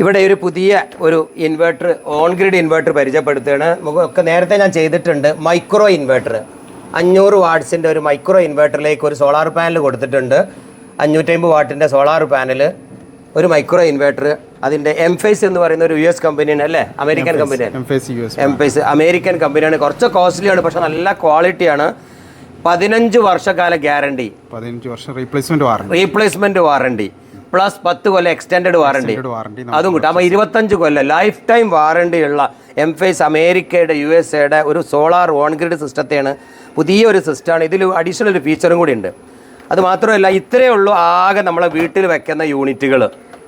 ഇവിടെ ഒരു പുതിയ ഒരു ഇൻവെർട്ടർ ഓൺ ഗ്രിഡ് ഇൻവെർട്ടർ പരിചയപ്പെടുത്തുകയാണ് ഒക്കെ നേരത്തെ ഞാൻ ചെയ്തിട്ടുണ്ട്. മൈക്രോ ഇൻവെർട്ടർ അഞ്ഞൂറ് വാട്ട്സിന്റെ ഒരു മൈക്രോ ഇൻവെർട്ടറിലേക്ക് ഒരു സോളാർ പാനൽ കൊടുത്തിട്ടുണ്ട്. അഞ്ഞൂറ്റമ്പത് വാട്ടിന്റെ സോളാർ പാനൽ ഒരു മൈക്രോ ഇൻവെർട്ടർ അതിന്റെ എംഫേസ് എന്ന് പറയുന്ന ഒരു യു എസ് കമ്പനിയാണ് അല്ലേ? അമേരിക്കൻ കമ്പനിയാണ് എംഫേസ് ഫേസ് എംഫേസ് അമേരിക്കൻ കമ്പനിയാണ് കുറച്ച് കോസ്റ്റ്ലിയാണ് പക്ഷെ നല്ല ക്വാളിറ്റിയാണ് പതിനഞ്ച് വർഷക്കാല ഗ്യാരണ്ടി പതിനഞ്ച് വർഷം replacement warranty replacement warranty plus പത്ത് കൊല്ലം എക്സ്റ്റൻഡ് വാറണ്ടി അതും കിട്ടും. അപ്പോൾ ഇരുപത്തഞ്ച് കൊല്ലം ലൈഫ് ടൈം വാറണ്ടി ഉള്ള എം ഫേസ് അമേരിക്കയുടെ യു എസ് എയുടെ ഒരു സോളാർ ഓൺ ഗ്രിഡ് സിസ്റ്റത്തെയാണ് പുതിയൊരു സിസ്റ്റമാണ് ഇതിൽ അഡീഷണൽ ഒരു ഫീച്ചറും കൂടി ഉണ്ട്. അത് മാത്രമല്ല ഇത്രയേ ഉള്ളൂ ആകെ നമ്മളെ വീട്ടിൽ വെക്കുന്ന യൂണിറ്റുകൾ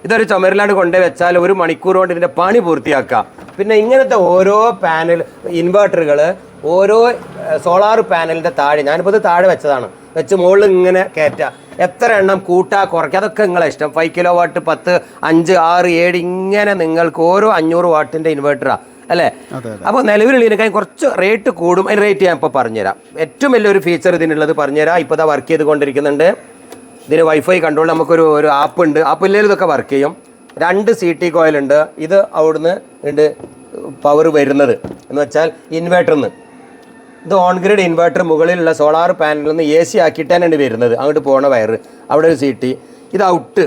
ഇതൊരു ചുമരിലാണ്ട് കൊണ്ടുവച്ചാൽ വെച്ചാൽ ഒരു മണിക്കൂർ കൊണ്ട് ഇതിന്റെ പണി പൂർത്തിയാക്കാം. പിന്നെ ഇങ്ങനത്തെ ഓരോ പാനൽ ഇൻവേർട്ടറുകൾ ഓരോ സോളാർ പാനലിന്റെ താഴെ ഞാനിപ്പോൾ ഇത് താഴെ വെച്ചതാണ്. വെച്ച് മുകളിൽ ഇങ്ങനെ കയറ്റുക എത്ര എണ്ണം കൂട്ടാ കുറയ്ക്കുക അതൊക്കെ നിങ്ങളെ ഇഷ്ടം. ഫൈവ് കിലോ വാട്ട് പത്ത് അഞ്ച് ആറ് ഏഴ് ഇങ്ങനെ നിങ്ങൾക്ക് ഓരോ അഞ്ഞൂറ് വാട്ടിന്റെ ഇൻവേർട്ടറാണ് അല്ലേ? അപ്പോൾ നിലവിലുള്ളതിനേക്കാൾ കുറച്ച് റേറ്റ് കൂടും. അതിന് റേറ്റ് ഞാൻ ഇപ്പോൾ പറഞ്ഞുതരാം. ഏറ്റവും വലിയൊരു ഫീച്ചർ ഇതിനുള്ളത് പറഞ്ഞുതരാം. ഇപ്പോൾ ഇതാ വർക്ക് ചെയ്തുകൊണ്ടിരിക്കുന്നുണ്ട്. ഇതിന് വൈഫൈ കൺട്രോൾ നമുക്കൊരു ഒരു ആപ്പ് ഉണ്ട്. ആപ്പില്ലേ ഇതൊക്കെ വർക്ക് ചെയ്യും. രണ്ട് സി ടി കോയിലുണ്ട് ഇത് അവിടുന്ന് പവർ വരുന്നത്. എന്ന് വെച്ചാൽ ഇൻവേർട്ടറിൽ നിന്ന് ഇത് ഓൺ ഗ്രിഡ് ഇൻവേർട്ടർ മുകളിലുള്ള സോളാർ പാനലിൽ നിന്ന് എ സി ആക്കിയിട്ടാണ് വരുന്നത്. അങ്ങോട്ട് പോണ വയറ് അവിടെ ഒരു സീറ്റ് ഇത് ഔട്ട്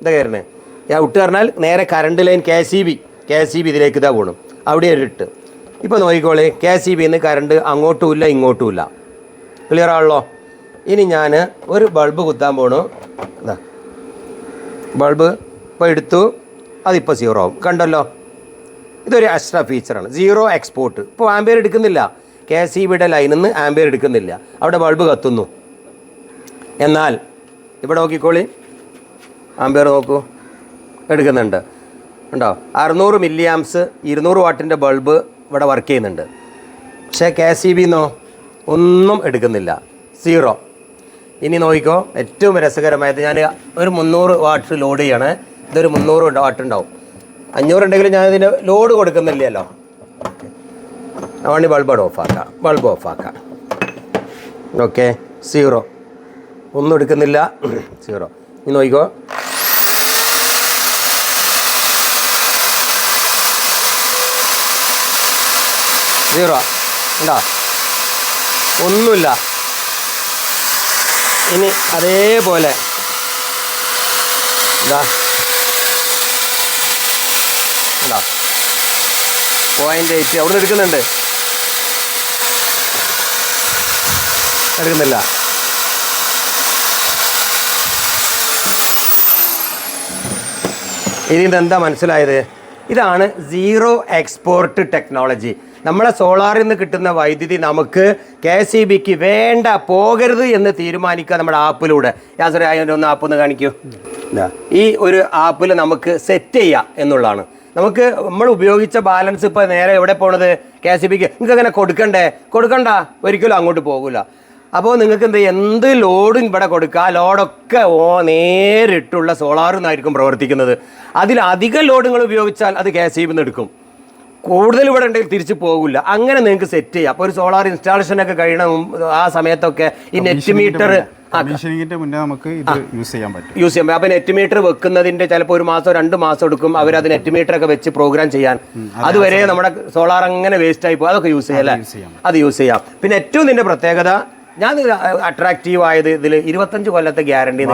ഇതാ കയറണേ ഈ ഔട്ട് പറഞ്ഞാൽ നേരെ current line K C B K C B ഇതിലേക്ക് ഇതാ പോകണം അവിടെ ഒരു ഇട്ട്. ഇപ്പോൾ നോക്കിക്കോളേ. കെ സി ബിന്ന് കറണ്ട് അങ്ങോട്ടും ഇല്ല ഇങ്ങോട്ടും ഇല്ല. ക്ലിയർ ആണല്ലോ? ഇനി ഞാൻ ഒരു ബൾബ് കുത്താൻ പോണു. ബൾബ് ഇപ്പോൾ എടുത്തു. അതിപ്പോൾ സീറോ ആവും. കണ്ടല്ലോ? ഇതൊരു എക്സ്ട്രാ ഫീച്ചറാണ് സീറോ എക്സ്പോർട്ട് ഇപ്പോൾ ആംബിയർ എടുക്കുന്നില്ല. കെ സി ബിയുടെ ലൈനിൽ നിന്ന് ആംബിയർ എടുക്കുന്നില്ല. അവിടെ ബൾബ് കത്തുന്നു. എന്നാൽ ഇവിടെ നോക്കിക്കോളി. ആംബിയർ നോക്കൂ. എടുക്കുന്നുണ്ട്. ഉണ്ടോ? അറുന്നൂറ് മില്ലി ആംസ് ഇരുന്നൂറ് വാട്ടിന്റെ ബൾബ് ഇവിടെ വർക്ക് ചെയ്യുന്നുണ്ട്. പക്ഷേ കെ സി ബിന്നോ ഒന്നും എടുക്കുന്നില്ല. സീറോ ഇനി നോക്കിക്കോ. ഏറ്റവും രസകരമായത് ഞാൻ ഒരു മുന്നൂറ് വാട്ട് ലോഡ് ചെയ്യണേ. ഇതൊരു മുന്നൂറ് വാട്ട് ഉണ്ടാവും. അഞ്ഞൂറുണ്ടെങ്കിലും ഞാൻ ഇതിന് ലോഡ് കൊടുക്കുന്നില്ലല്ലോ. അതുകൊണ്ട് ബൾബ് ഓഫാക്കാം ബൾബ് ഓഫാക്കാം ഓക്കെ സീറോ ഒന്നും എടുക്കുന്നില്ല. സീറോ ഇനി നോക്കിക്കോ. സീറോ ഉണ്ടോ? ഒന്നുമില്ല. ഇനി അതേപോലെ. ഇതാ. ഉണ്ടോ പോയിന്റ് എയ്റ്റ് അവിടെ എടുക്കുന്നുണ്ട്. എടുക്കുന്നില്ല. ഇനി ഇതെന്താ മനസ്സിലായത്? ഇതാണ് സീറോ എക്സ്പോർട്ട് ടെക്നോളജി നമ്മളെ സോളാറിൽ നിന്ന് കിട്ടുന്ന വൈദ്യുതി നമുക്ക് കെ സി ബിക്ക് വേണ്ട പോകരുത് എന്ന് തീരുമാനിക്കുക നമ്മുടെ ആപ്പിലൂടെ. യാസർ ഒന്ന് ആപ്പ് ഒന്ന് കാണിക്കൂ. ഈ ഒരു ആപ്പിൽ നമുക്ക് സെറ്റ് ചെയ്യാം എന്നുള്ളതാണ്. നമുക്ക് നമ്മൾ ഉപയോഗിച്ച ബാലൻസ് ഇപ്പോൾ നേരെ എവിടെ പോണത്? കെ സി ബിക്ക് നിങ്ങൾക്ക് അങ്ങനെ കൊടുക്കണ്ടേ? കൊടുക്കണ്ട. ഒരിക്കലും അങ്ങോട്ട് പോകില്ല അപ്പോൾ നിങ്ങൾക്ക് എന്ത് എന്ത് ലോഡും ഇവിടെ കൊടുക്കുക. ആ ലോഡൊക്കെ ഓ നേരിട്ടുള്ള സോളാറിൽ നിന്നായിരിക്കും പ്രവർത്തിക്കുന്നത്. അതിൽ ലോഡുകൾ ഉപയോഗിച്ചാൽ അത് കെ സി ബിന്ന് എടുക്കും. കൂടുതൽ ഇവിടെ ഉണ്ടെങ്കിൽ തിരിച്ചു പോകില്ല അങ്ങനെ നിങ്ങൾക്ക് സെറ്റ് ചെയ്യാം. അപ്പോൾ ഒരു സോളാർ ഇൻസ്റ്റാളേഷൻ ഒക്കെ കഴിയണം. ആ സമയത്തൊക്കെ ഈ നെറ്റ് മീറ്റർ കമ്മീഷനിങ്ങിന്റെ മുന്നേ. നമുക്ക് ഇത് യൂസ് ചെയ്യാൻ പറ്റും. യൂസ് ചെയ്യാം അപ്പൊ നെറ്റ് മീറ്റർ വെക്കുന്നതിന്റെ ചിലപ്പോൾ ഒരു മാസം രണ്ട് മാസം എടുക്കും. അവർ അത് നെറ്റ് മീറ്റർ ഒക്കെ വെച്ച് പ്രോഗ്രാം ചെയ്യാൻ. അതുവരെ നമ്മുടെ സോളാർ അങ്ങനെ വേസ്റ്റ് ആയി പോകും അതൊക്കെ യൂസ് ചെയ്യാം ചെയ്യാം. അത് യൂസ് ചെയ്യാം. പിന്നെ ഏറ്റവും ഇതിന്റെ പ്രത്യേകത ഞാൻ അട്രാക്റ്റീവ് ആയത് ഇതിൽ ഇരുപത്തഞ്ച് കൊല്ലത്തെ ഗ്യാരണ്ടി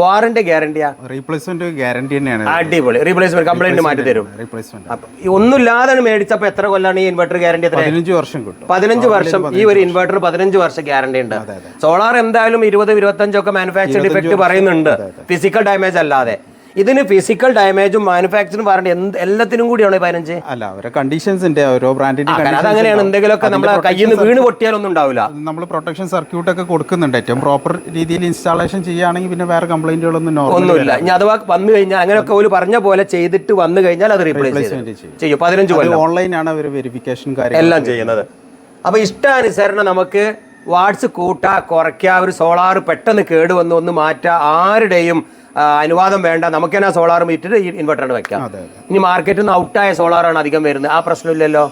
വാറണ്ടി ഗ്യാരണ്ടിയാ റീപ്ലേസ്മെന്റ് ഗ്യാരണ്ടി തന്നെയാണ്. അടിപൊളി. റീപ്ലേസ്മെന്റ് കംപ്ലൈന്റ് മാറ്റി തരും. റീപ്ലേസ്മെന്റ് ഒന്നുമില്ലാതാണ് മേടിച്ചപ്പോൾ എത്ര കൊല്ലാണ് ഈ ഇൻവെർട്ടർ ഗ്യാരണ്ടി പതിനഞ്ച് വർഷം കിട്ടും. പതിനഞ്ച് വർഷം ഈ ഒരു ഇൻവെർട്ടർ പതിനഞ്ച് വർഷം ഗ്യാരണ്ടി ഉണ്ട്. സോളാർ എന്തായാലും ഇരുപത് ഇരുപത്തഞ്ചൊക്കെ മാനുഫാക്ചർ ഡിഫക്റ്റ് പറയുന്നുണ്ട്. ഫിസിക്കൽ ഡാമേജ് അല്ലാതെ. ഇതിന് ഫിസിക്കൽ ഡാമേജും മാനുഫാക്ചറിംഗ് വാറണ്ടി എന്ത് എല്ലാത്തിനും കൂടിയാണ് പതിനഞ്ച്? അല്ല ഓരോ കണ്ടീഷൻസ് ഉണ്ട്. ഓരോ ബ്രാൻഡിന്റെ അങ്ങനെയാണ് അതങ്ങനെയാണ്. എന്തെങ്കിലുമൊക്കെ നമ്മളെ കയ്യിൽ നിന്ന് വീണ് പൊട്ടിയാലൊന്നും ഉണ്ടാവില്ല. നമ്മൾ പ്രൊട്ടക്ഷൻ സർക്യൂട്ട് ഒക്കെ കൊടുക്കുന്നുണ്ട്. ഏറ്റവും പ്രോപ്പർ രീതിയിൽ ഇൻസ്റ്റാളേഷൻ ചെയ്യുകയാണെങ്കിൽ പിന്നെ വേറെ കംപ്ലൈന്റുകളൊന്നും ഒന്നുമില്ല. ഇനി അഥവാ വന്നു കഴിഞ്ഞാൽ അങ്ങനെയൊക്കെ ഒരു പറഞ്ഞ പോലെ ചെയ്തിട്ട് വന്നു കഴിഞ്ഞാൽ അത് റീപ്ലേസ് ചെയ്യും. പതിനഞ്ച് ഓൺലൈനാണ് അവർ വെരിഫിക്കേഷൻ കാര്യം എല്ലാം ചെയ്യുന്നത്. അപ്പോൾ ഇഷ്ടാനുസരണം നമുക്ക് വാട്സ് കൂട്ടുക കുറയ്ക്കുക ഒരു സോളാർ പെട്ടെന്ന് കേട് വന്ന് ഒന്ന് മാറ്റുക ആരുടെയും അനുവാദം വേണ്ട. നമുക്ക് തന്നെ സോളാർ മീറ്റർ ഈ ഇൻവെർട്ടറാണ് വെക്കാം. ഇനി മാർക്കറ്റിൽ നിന്ന് ഔട്ടായ സോളാറാണ് അധികം വരുന്നത്. ആ പ്രശ്നമില്ലല്ലോ?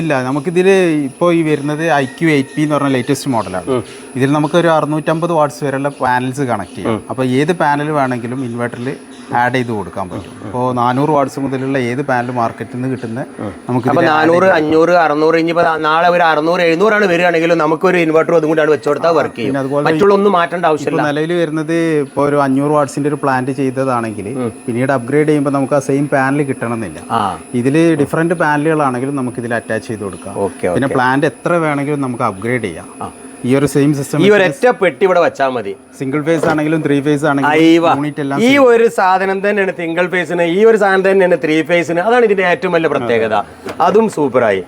ഇല്ല നമുക്കിതിൽ ഇപ്പോൾ ഈ വരുന്നത് ഐ ക്യു എയ്റ്റ് പി എന്ന് പറഞ്ഞ ലേറ്റസ്റ്റ് മോഡലാണ് ഇതിൽ നമുക്കൊരു അറുന്നൂറ്റമ്പത് വാട്ട്സ് വരെയുള്ള പാനൽസ് കണക്ട് ചെയ്യാം. അപ്പോൾ ഏത് പാനൽ വേണമെങ്കിലും ഇൻവെർട്ടറിൽ ആഡ് ചെയ്ത് കൊടുക്കാൻ പറ്റും. ഇപ്പോൾ നാനൂറ് വാട്സ് മുതലുള്ള ഏത് പാനൽ മാർക്കറ്റിൽ നിന്ന് കിട്ടുന്ന നമുക്ക് അപ്പൊ നാനൂറ് അഞ്ഞൂറ് അറുന്നൂറ് ഇനിയിപ്പോൾ നാളെ ഒരു അറുന്നൂറ് എഴുന്നൂറാണ് വരികയാണെങ്കിലും നമുക്കൊരു ഇൻവെർട്ടർ അതും കൂടിയാണ് വെച്ചുകൊടുത്താൽ വർക്ക് ചെയ്യും. അതുപോലെ മറ്റുള്ള ഒന്നും മാറ്റേണ്ട ആവശ്യമില്ല. നിലവിൽ വരുന്നത് ഇപ്പോൾ ഒരു അഞ്ഞൂറ് വാട്സിന്റെ ഒരു പ്ലാന്റ് ചെയ്തതാണെങ്കിൽ പിന്നീട് അപ്ഗ്രേഡ് ചെയ്യുമ്പോൾ നമുക്ക് ആ സെയിം പാനൽ കിട്ടണമെന്നില്ല. ഇതിൽ ഡിഫറെന്റ് പാനലുകളാണെങ്കിലും നമുക്ക് ഇതിൽ അറ്റാച്ച് ചെയ്ത് കൊടുക്കാം. പിന്നെ പ്ലാന്റ് എത്ര വേണമെങ്കിലും നമുക്ക് അപ്ഗ്രേഡ് ചെയ്യാം. ഈ ഒരു സെയിം സിസ്റ്റം ഈ ഒരു ഒറ്റ പെട്ടി ഇവിടെ വെച്ചാൽ മതി. സിംഗിൾ ഫേസ് ആണെങ്കിലും ത്രീ ഫേസ് ആണെങ്കിലും ഈ ഒരു സാധനം തന്നെയാണ് സിംഗിൾ ഫേസിന് ഈ ഒരു സാധനം തന്നെയാണ് ത്രീ ഫേസിന് അതാണ് ഇതിന്റെ ഏറ്റവും വലിയ പ്രത്യേകത. അതും സൂപ്പറായി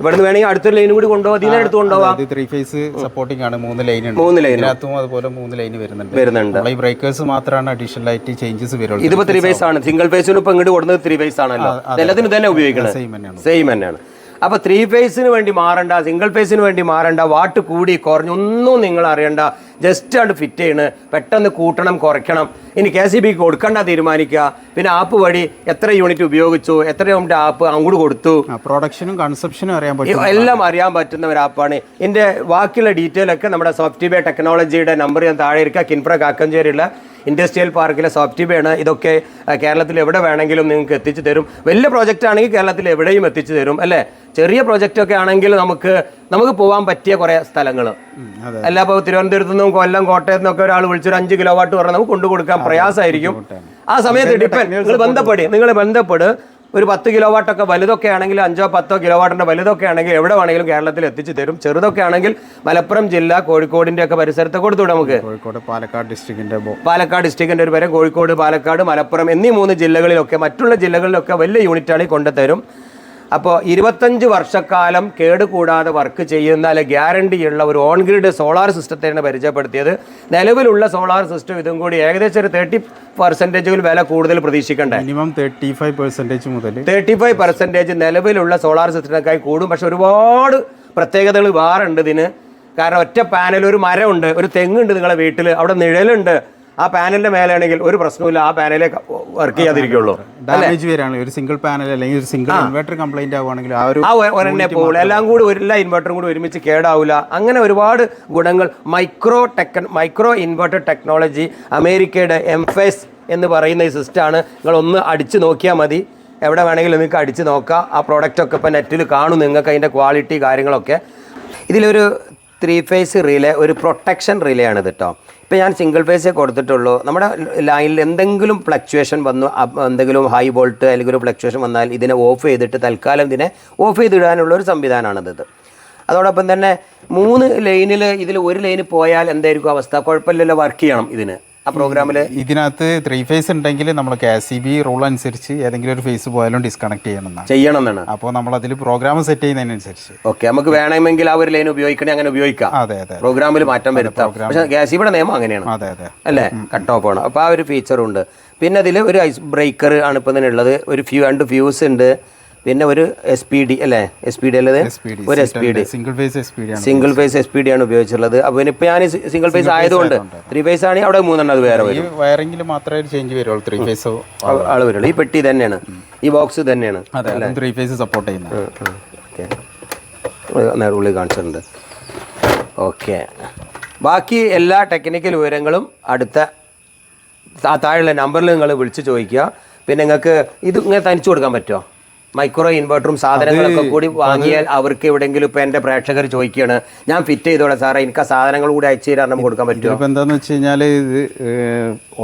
ഇവിടുന്ന് വേണമെങ്കിൽ അടുത്തൊരു ലൈനും കൂടി കൊണ്ടുപോകാം ഇതിനെ അടുത്ത് കൊണ്ടുപോകാം ത്രീ ഫേസ് സപ്പോർട്ടിംഗ് ആണ്. മൂന്ന് ലൈൻ ഉണ്ട്. മൂന്ന് ലൈൻ അതിനകത്തും അതുപോലെ മൂന്ന് ലൈൻ വരുന്നുണ്ട്. വരുന്നുണ്ട്. ഈ ബ്രേക്കേഴ്സ് മാത്രമാണ് അഡീഷണൽ ആയിട്ട് ചേഞ്ചസ് വരുള്ളൂ. ഇതിപ്പോ ത്രീ ഫേസ് ആണ്. സിംഗിൾ ഫേസിനും ഇപ്പൊ ഇങ്ങോട്ട് കൊടുക്കുന്നത് ത്രീ ഫേസ് ആണല്ലോ. എല്ലാത്തിനും തന്നെ ഉപയോഗിക്കണം സെയിം തന്നെയാണ്. സെയിം തന്നെയാണ്. അപ്പൊ ത്രീ ഫേസിന് വേണ്ടി മാറണ്ട സിംഗിൾ ഫേസിന് വേണ്ടി മാറണ്ട വാട്ട് കൂടി കുറഞ്ഞൊന്നും നിങ്ങൾ അറിയണ്ട. ജസ്റ്റ് അത് ഫിറ്റ് ചെയ്യണ്. പെട്ടെന്ന് കൂട്ടണം കുറയ്ക്കണം. ഇനി കെ സി ബിക്ക് കൊടുക്കണ്ട തീരുമാനിക്കുക. പിന്നെ ആപ്പ് വഴി എത്ര യൂണിറ്റ് ഉപയോഗിച്ചു എത്ര യൂണിറ്റ് ആപ്പ് അങ്ങോട്ട് കൊടുത്തു. പ്രൊഡക്ഷനും കൺസെപ്ഷനും അറിയാൻ പറ്റും എല്ലാം അറിയാൻ പറ്റുന്ന ഒരു ആപ്പാണ് എന്റെ ബാക്കിയുള്ള ഡീറ്റെയിൽ ഒക്കെ നമ്മുടെ സോഫ്റ്റ്വെയർ ടെക്നോളജിയുടെ നമ്പർ ഞാൻ താഴെ ഇരിക്കുക കിൻഫ്ര കാക്കഞ്ചേരിയുള്ള ഇൻഡസ്ട്രിയൽ പാർക്കിലെ സോഫ്റ്റ്വെയർ ആണ്. ഇതൊക്കെ കേരളത്തിൽ എവിടെ വേണമെങ്കിലും നിങ്ങൾക്ക് എത്തിച്ചു തരും. വലിയ പ്രോജക്റ്റ് ആണെങ്കിൽ കേരളത്തിൽ എവിടെയും എത്തിച്ചു തരും അല്ലേ? ചെറിയ പ്രോജക്റ്റ് ഒക്കെ ആണെങ്കിൽ നമുക്ക് നമുക്ക് പോകാൻ പറ്റിയ കുറേ സ്ഥലങ്ങൾ അല്ല ഇപ്പോൾ തിരുവനന്തപുരത്ത് നിന്നും കൊല്ലം കോട്ടയത്ത് നിന്നൊക്കെ ഒരാൾ വിളിച്ചൊരു അഞ്ച് കിലോ വാട്ട് പറഞ്ഞാൽ നമുക്ക് കൊണ്ടു കൊടുക്കാൻ പ്രയാസമായിരിക്കും. ആ സമയത്ത് ഡിപ്പെൻഡ് നിങ്ങൾ ബന്ധപ്പെട് നിങ്ങൾ ബന്ധപ്പെട്. ഒരു പത്ത് കിലോ വാട്ടൊക്കെ വലുതൊക്കെ ആണെങ്കിൽ അഞ്ചോ പത്തോ കിലോ വാട്ടിന്റെ വലുതൊക്കെ ആണെങ്കിൽ എവിടെ വേണമെങ്കിലും കേരളത്തിൽ എത്തിച്ചു തരും. ചെറുതൊക്കെ ആണെങ്കിൽ മലപ്പുറം ജില്ല കോഴിക്കോടിന്റെ ഒക്കെ പരിസരത്ത് കൊടുത്തു നമുക്ക്. കോഴിക്കോട് പാലക്കാട് ഡിസ്ട്രിക്റ്റിന്റെ പാലക്കാട് ഡിസ്ട്രിക്റ്റിന്റെ ഒരു പേര് കോഴിക്കോട് പാലക്കാട് മലപ്പുറം എന്നീ മൂന്ന് ജില്ലകളിലൊക്കെ മറ്റുള്ള ജില്ലകളിലൊക്കെ വലിയ യൂണിറ്റാണ് കൊണ്ടുതരും. അപ്പോൾ ഇരുപത്തഞ്ച് വർഷക്കാലം കേടുകൂടാതെ വർക്ക് ചെയ്യുന്ന അല്ലെ ഗ്യാരണ്ടിയുള്ള ഒരു ഓൺ ഗ്രിഡ് സോളാർ സിസ്റ്റത്തെയാണ് പരിചയപ്പെടുത്തിയത്. നിലവിലുള്ള സോളാർ സിസ്റ്റം ഇതും കൂടി ഏകദേശം ഒരു തേർട്ടി പെർസെന്റേജിൽ വില കൂടുതൽ പ്രതീക്ഷിക്കണ്ടേ? മിനിമം തേർട്ടി ഫൈവ് പെർസെന്റേജ് മുതൽ തേർട്ടി ഫൈവ് പെർസെന്റേജ് നിലവിലുള്ള സോളാർ സിസ്റ്റത്തിനേക്കായി കൂടും. പക്ഷെ ഒരുപാട് പ്രത്യേകതകൾ വേറുണ്ട് ഇതിന്. കാരണം ഒറ്റ പാനൽ ഒരു മരമുണ്ട് ഒരു തെങ്ങുണ്ട് നിങ്ങളുടെ വീട്ടിൽ അവിടെ നിഴലുണ്ട്. ആ പാനലിന്റെ മേലാണെങ്കിൽ ഒരു പ്രശ്നമില്ല ആ പാനലേ വർക്ക് ചെയ്യാതിരിക്കുള്ളൂ ഡാമേജ് വരാണ് ഒരു സിംഗിൾ പാനൽ അല്ലെങ്കിൽ ഒരു സിംഗിൾ ഇൻവെർട്ടർ കംപ്ലൈന്റ് ആവുകയാണെങ്കിൽ ആ ഒരു ആ ഒരെണ്ണെ പോകുള്ളൂ എല്ലാം കൂടി ഒരു എല്ലാ ഇൻവെർട്ടറും കൂടി ഒരുമിച്ച് കേടാവില്ല അങ്ങനെ ഒരുപാട് ഗുണങ്ങൾ micro tech micro inverter technology അമേരിക്കയുടെ എംഫെസ് എന്ന് പറയുന്ന ഈ സിസ്റ്റമാണ് നിങ്ങൾ ഒന്ന് അടിച്ചു നോക്കിയാൽ മതി. എവിടെ വേണമെങ്കിലും നിങ്ങൾക്ക് അടിച്ച് നോക്കാം. ആ പ്രോഡക്റ്റ് ഒക്കെ ഇപ്പം നെറ്റിൽ കാണും. നിങ്ങൾക്ക് അതിന്റെ ക്വാളിറ്റി കാര്യങ്ങളൊക്കെ. ഇതിലൊരു ത്രീ ഫേസ് റിലേ ഒരു പ്രൊട്ടക്ഷൻ റിലേ ആണ് കേട്ടോ ഇപ്പം ഞാൻ സിംഗിൾ ഫേസേ കൊടുത്തിട്ടുള്ളൂ. നമ്മുടെ ലൈനിൽ എന്തെങ്കിലും ഫ്ലക്ച്വേഷൻ വന്നു എന്തെങ്കിലും ഹൈ വോൾട്ട് അല്ലെങ്കിൽ ഒരു ഫ്ലക്ച്വേഷൻ വന്നാൽ ഇതിനെ ഓഫ് ചെയ്തിട്ട് തൽക്കാലം ഇതിനെ ഓഫ് ചെയ്തിടാനുള്ള ഒരു സംവിധാനമാണിത്. അതോടൊപ്പം തന്നെ മൂന്ന് ലൈനിൽ ഇതിൽ ഒരു ലൈന് പോയാൽ എന്തായിരിക്കും അവസ്ഥ? കുഴപ്പമില്ലല്ലോ വർക്ക് ചെയ്യണം ഇതിന്. ആ പ്രോഗ്രാമിൽ ഇതിനകത്ത് ത്രീ ഫേസ് ഉണ്ടെങ്കിൽ നമ്മൾ കെ സി ബി റൂൾ അനുസരിച്ച് ഏതെങ്കിലും ഒരു ഫേസ് പോയാലും ഡിസ്കണക്ട് ചെയ്യണം ചെയ്യണം എന്നാണ് അപ്പോൾ നമ്മൾ അതിൽ പ്രോഗ്രാം സെറ്റ് ചെയ്യുന്നതിനനുസരിച്ച്. ഓക്കെ നമുക്ക് വേണമെങ്കിൽ ആ ഒരു ലൈൻ ഉപയോഗിക്കണേ അങ്ങനെ ഉപയോഗിക്കാം. അതെ അതെ പ്രോഗ്രാമിൽ മാറ്റം വരുത്താം. പക്ഷേ സി ബിയുടെ നിയമം അങ്ങനെയാണ്. അതെ അതെ. അല്ലേ? കട്ട് ഓഫ് ആണ്. അപ്പോൾ ആ ഒരു ഫീച്ചറുണ്ട് പിന്നെ അതിൽ ഒരു ഐസ് ബ്രേക്കർ ആണ് ഇപ്പം തന്നെ ഉള്ളത് ഒരു ഫ്യൂ രണ്ട് ഫ്യൂസ് ഉണ്ട്. പിന്നെ ഒരു എസ് പി ഡി അല്ലേ? എസ് പി ഡി അല്ലത് ഒരു S P D single phase S P D ആണ് single phase S P D ആണ് ഉപയോഗിച്ചിട്ടുള്ളത്. അപ്പോൾ ഇനിയിപ്പോൾ ഞാൻ സിംഗിൾ ഫേസ് ആയതുകൊണ്ട് ത്രീ ഫേസ് ആണ് അവിടെ മൂന്നെണ്ണം അത് വേറെ ഈ വരും. വയറിംഗിൽ മാത്രമേ ഒരു ചേഞ്ച് വരുള്ളൂ ത്രീ ഫേസ് ആൾ വരുള്ളൂ. ഈ പെട്ടി തന്നെയാണ്. ഈ ബോക്സ് തന്നെയാണ്. ത്രീ ഫേസ് സപ്പോർട്ട് ചെയ്യുന്നത് ഓക്കെ. ഉള്ളിൽ കാണിച്ചിട്ടുണ്ട്. ഓക്കെ. ബാക്കി എല്ലാ ടെക്നിക്കൽ വിവരങ്ങളും അടുത്ത താഴെയുള്ള നമ്പറിൽ നിങ്ങൾ വിളിച്ച് ചോദിക്കുക. പിന്നെ നിങ്ങൾക്ക് ഇത് ഇങ്ങനെ തനിച്ചു കൊടുക്കാൻ പറ്റുമോ? മൈക്രോ ഇൻവെർട്ടറും സാധനങ്ങളൊക്കെ കൂടി വാങ്ങിയാൽ അവർക്ക് എവിടെയെങ്കിലും ഇപ്പൊ എന്റെ പ്രേക്ഷകർ ചോദിക്കുകയാണ് ഞാൻ ഫിറ്റ് ചെയ്തോളാം സാറേ എനിക്ക് ആ സാധനങ്ങൾ കൂടി അയച്ചു തരാൻ കൊടുക്കാൻ പറ്റുമോ? ഇപ്പൊ എന്താന്ന് വെച്ച് കഴിഞ്ഞാൽ ഇത്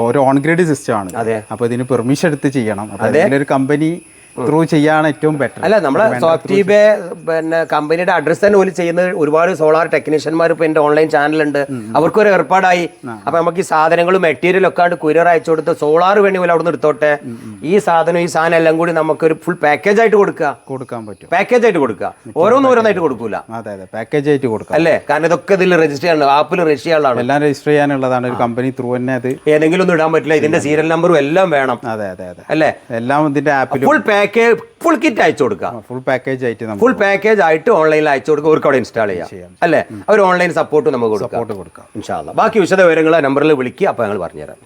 ഓരോ ഓൺ ഗ്രേഡ് സിസ്റ്റം ആണ്. അതെ. അപ്പോൾ ഇതിന് പെർമിഷൻ എടുത്ത് ചെയ്യണം. അതെ. ഒരു കമ്പനി ത്രൂ ചെയ്യാണ് ഏറ്റവും ബെറ്റർ അല്ല നമ്മളെ സോഫ്റ്റ്വേ പിന്നെ കമ്പനിയുടെ അഡ്രസ് തന്നെ പോലും ചെയ്യുന്ന ഒരുപാട് സോളാർ ടെക്നീഷ്യന്മാർ ഇപ്പോൾ എന്റെ ഓൺലൈൻ ചാനലുണ്ട് അവർക്കൊരു ഏർപ്പാടായി. അപ്പൊ നമുക്ക് ഈ സാധനങ്ങളും മെറ്റീരിയലും ഒക്കെ കുരിയർ അയച്ചു കൊടുത്ത് സോളാർ വേണ്ടി പോലെ അവിടെ നിന്ന് എടുത്തോട്ടെ ഈ സാധനം ഈ സാധനം എല്ലാം കൂടി നമുക്കൊരു ഫുൾ പാക്കേജ് ആയിട്ട് കൊടുക്കുക. കൊടുക്കാൻ പറ്റും. പാക്കേജ് ആയിട്ട് കൊടുക്കുക. ഓരോന്നോരോന്നായിട്ട് കൊടുക്കൂല. അതെ അതെ. പാക്കേജ് ആയിട്ട് കൊടുക്കുക അല്ലേ? കാരണം ഇതൊക്കെ ഇതിൽ രജിസ്റ്റർ ചെയ്യാനുള്ള ആപ്പിൽ രജിസ്റ്റർ ചെയ്യാനുള്ളതാണ് എല്ലാം രജിസ്റ്റർ ചെയ്യാനുള്ളതാണ്. ഒരു കമ്പനി ത്രൂ തന്നെ അത് ഏതെങ്കിലും ഒന്നും ഇടാൻ പറ്റില്ല. ഇതിന്റെ സീരിയൽ നമ്പറും എല്ലാം വേണം. അതെ അതെ അതെ. അല്ലേ? എല്ലാം ഇതിന്റെ ആപ്പിൽ ഫുൾ പാക്കേജ് ഫുൾ കിറ്റ് അയച്ചു കൊടുക്കുക. ഫുൾ പാക്കേജ് ആയിട്ട് ഫുൾ പാക്കേജ് ആയിട്ട് ഓൺലൈനിൽ അയച്ചു കൊടുക്കുക. അവർക്ക് അവിടെ ഇൻസ്റ്റാൾ ചെയ്യാം. അല്ലേ? അവർ ഓൺലൈൻ സപ്പോർട്ട് നമുക്ക് കൊടുക്കാം. സപ്പോർട്ട് കൊടുക്കാം. ഇൻഷാല്ല ബാക്കി വിശദ വിവരങ്ങൾ നമ്പറിൽ വിളിക്കുക അപ്പോൾ ഞങ്ങൾ പറഞ്ഞുതരാം.